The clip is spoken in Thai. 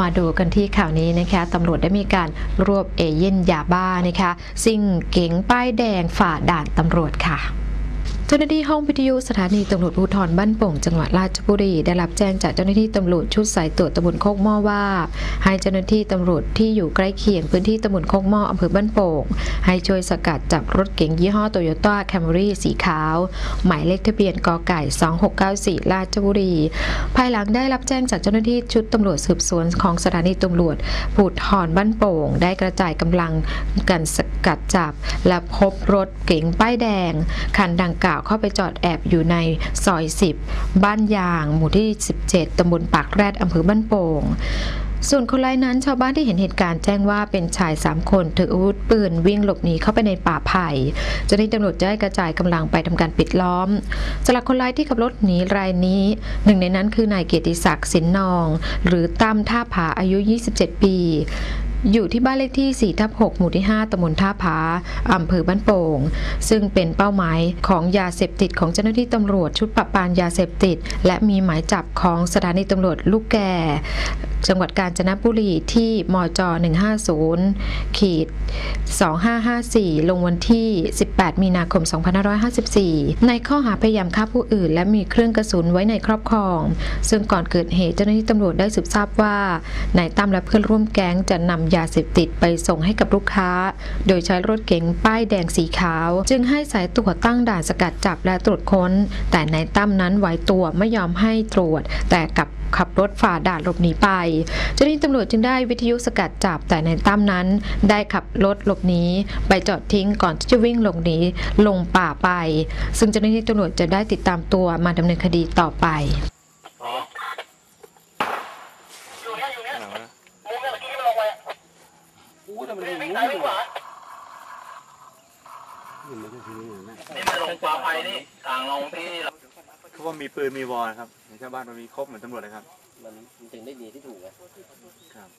มาดูกันที่ข่าวนี้นะคะตำรวจได้มีการรวบเอเย่นยาบ้านะคะซิ่งเก๋งป้ายแดงฝ่าด่านตำรวจค่ะ เจ้าหน้าที่ห้องวิทยุสถานีตำรวจภูธรบ้านโป่งจังหวัดราชบุรีได้รับแจ้งจากเจ้าหน้าที่ตำรวจชุดสายตรวจตำบลโคกหม้อว่า ให้เจ้าหน้าที่ตำรวจที่อยู่ใกล้เคียงพื้นที่ตำบลโคกหม้ออำเภอบ้านโป่งให้ช่วยสกัดจับรถเก๋งยี่ห้อโตโยต้าแคมรี่สีขาว หมายเลขทะเบียนกไก่ 2694 ราชบุรี ภายหลังได้รับแจ้งจากเจ้าหน้าที่ชุดตำรวจสืบสวนของสถานีตำรวจภูธรบ้านโป่ง ได้กระจายกำลังกันสกัดจับ และพบรถเก๋งป้ายแดงคันดังกล่าวเข้าไปจอดแอบอยู่ในซอย 10 บ้านยาง หมู่ที่ 17 ตำบลปากแรดอำเภอบ้านโป่งส่วนคนร้ายนั้นชาวบ้านที่เห็นเหตุการณ์แจ้งว่าเป็นชาย 3 คนถืออาวุธปืนวิ่งหลบหนีเข้าไปในป่าไผ่เจ้าหน้าที่ตำรวจได้กระจายกำลังไปทำการปิดล้อมสำหรับคนร้ายที่ขับรถหนีรายนี้ หนึ่งในนั้นคือนายเกียรติศักดิ์สินนอง หรือตั้มท่าผาอายุ 27 ปี อยู่ที่บ้านเลขที่4ทับ6หมู่ที่ 5ตำบลท่าผาอำเภอบ้านโป่ง ซึ่งเป็นเป้าหมายของยาเสพติดของเจ้าหน้าที่ตำรวจชุดปราบปรามยาเสพติด และมีหมายจับของสถานีตำรวจลูกแก่ จังหวัดกาญจนบุรีที่มจ 150ขีด2554 ลงวันที่ 18 มีนาคม 2554 ในข้อหาพยายามฆ่าผู้อื่น และมีเครื่องกระสุนไว้ในครอบครอง ซึ่งก่อนเกิดเหตุเจ้าหน้าที่ตำรวจได้สืบทราบว่านายตั้มและเพื่อนร่วมแก๊งจะนำยาเสพติดไปส่งให้กับลูกค้า โดยใช้รถเก๋งป้ายแดงสีขาว จึงให้สายตรวจตั้งด่านสกัดจับและตรวจค้น แต่นายตั้มนั้นไหวตัวไม่ยอมให้ตรวจ แต่กลับ ขับรถฝ่าด่านหลบหนีไปเจ้าหน้าที่ตำรวจจึงได้วิทยุสกัดจับแต่ในตั้มนั้น ได้ขับรถหลบหนีไปจอดทิ้งก่อนที่จะวิ่งหลบหนีลงป่าไป ซึ่งเจ้าหน้าที่ตำรวจจะได้ติดตามตัวมาดำเนินคดีต่อไปนี่มันลงไปอะอู้แต่มันวิ่งรู้ซ้ายวิ่งขวานี่มันก็คืออย่างนั้นนี่มันลงป่าไปนี่ทางลงที่ ราเขาว่ามีปืนมีวอลนะครับในชาวบ้านมันมีครบเหมือนตำรวจเลยครับ มันมันถึงได้หนีที่ถูกไงครับ